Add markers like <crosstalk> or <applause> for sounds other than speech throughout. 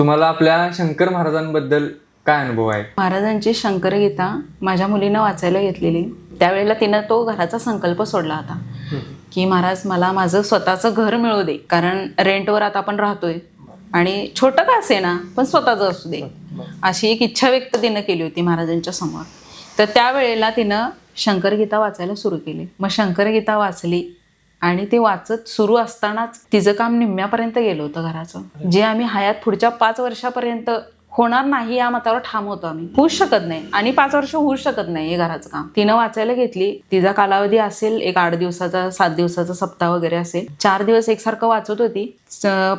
तुम्हाला आपल्या शंकर महाराजांबद्दल काय अनुभव आहे? महाराजांची शंकरगीता माझ्या मुलीनं वाचायला घेतलेली. त्यावेळेला तिनं तो घराचा संकल्प सोडला होता. की महाराज मला माझं स्वतःचं घर मिळू दे. कारण रेंटवर आता आपण राहतोय. आणि छोटं का असे ना पण स्वतःचं असू दे. अशी एक इच्छा व्यक्त तिनं केली होती महाराजांच्या समोर. तर त्यावेळेला तिनं शंकरगीता वाचायला सुरू केली. मग शंकरगीता वाचली. आणि ते वाचत सुरू असतानाच तिचं काम निम्म्यापर्यंत गेलं होतं घराचं. जे आम्ही हयात पुढच्या पाच वर्षापर्यंत होणार नाही या मतावर ठाम होतो आम्ही. होऊच शकत नाही. आणि पाच वर्ष होऊ शकत नाही हे घराचं काम. तिनं वाचायला घेतली. तिचा कालावधी असेल एक आठ दिवसाचा सात दिवसाचा सप्ताह वगैरे असेल. चार दिवस एकसारखं वाचत होती.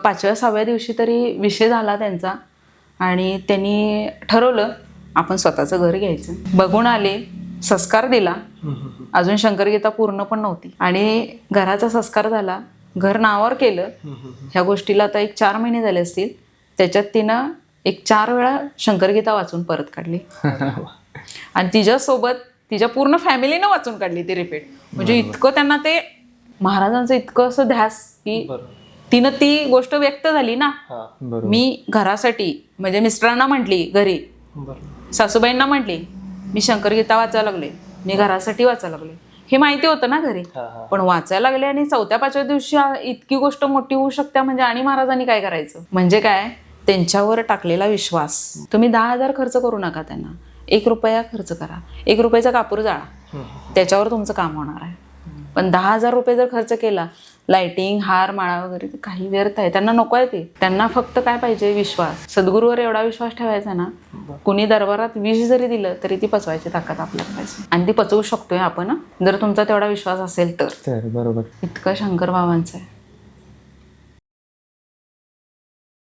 पाचव्या सहाव्या दिवशी तरी विषय झाला त्यांचा. आणि त्यांनी ठरवलं आपण स्वतःचं घर घ्यायचं. बघून आले. संस्कार दिला. अजून शंकरगीता पूर्ण पण नव्हती. आणि घराचा संस्कार झाला घर नावावर केलं. ह्या गोष्टीला आता एक चार महिने झाले असतील. त्याच्यात तिनं एक चार वेळा शंकरगीता वाचून परत काढली. <laughs> आणि तिच्यासोबत तिच्या पूर्ण फॅमिलीनं वाचून काढली ती रिपीट म्हणजे इतकं त्यांना ते महाराजांचं इतकं असं ध्यास की तिनं ती गोष्ट व्यक्त झाली ना. बरोबर. मी घरासाठी म्हणजे मिस्टरांना म्हटली घरी सासूबाईंना म्हटली मी शंकरगीता वाचायला लागले. मी घरासाठी वाचायला लागले. हे माहिती होतं ना घरी? पण वाचायला लागले आणि चौथ्या पाचव्या दिवशी इतकी गोष्ट मोठी होऊ शकते म्हणजे आणि महाराजांनी काय करायचं? म्हणजे काय? त्यांच्यावर टाकलेला विश्वास. तुम्ही दहा हजार खर्च करू नका त्यांना. एक रुपया खर्च करा. एक रुपयाचा कापूर जाळा. त्याच्यावर तुमचं काम होणार आहे. पण दहा हजार रुपये जर खर्च केला लाइटिंग हार माळा वगैरे काही व्यर्थ आहे. त्यांना नको आहे ते. त्यांना फक्त काय पाहिजे? विश्वास. सद्गुरूवर एवढा विश्वास ठेवायचा ना कुणी दरबारात विष जरी दिलं तरी ती पचवायची ताकद आपल्याला पाहिजे. आणि ती पचवू शकतोय आपण. जर तुमचा तेवढा विश्वास असेल तर. तर बरोबर. इतकं शंकर बाबांचं आहे.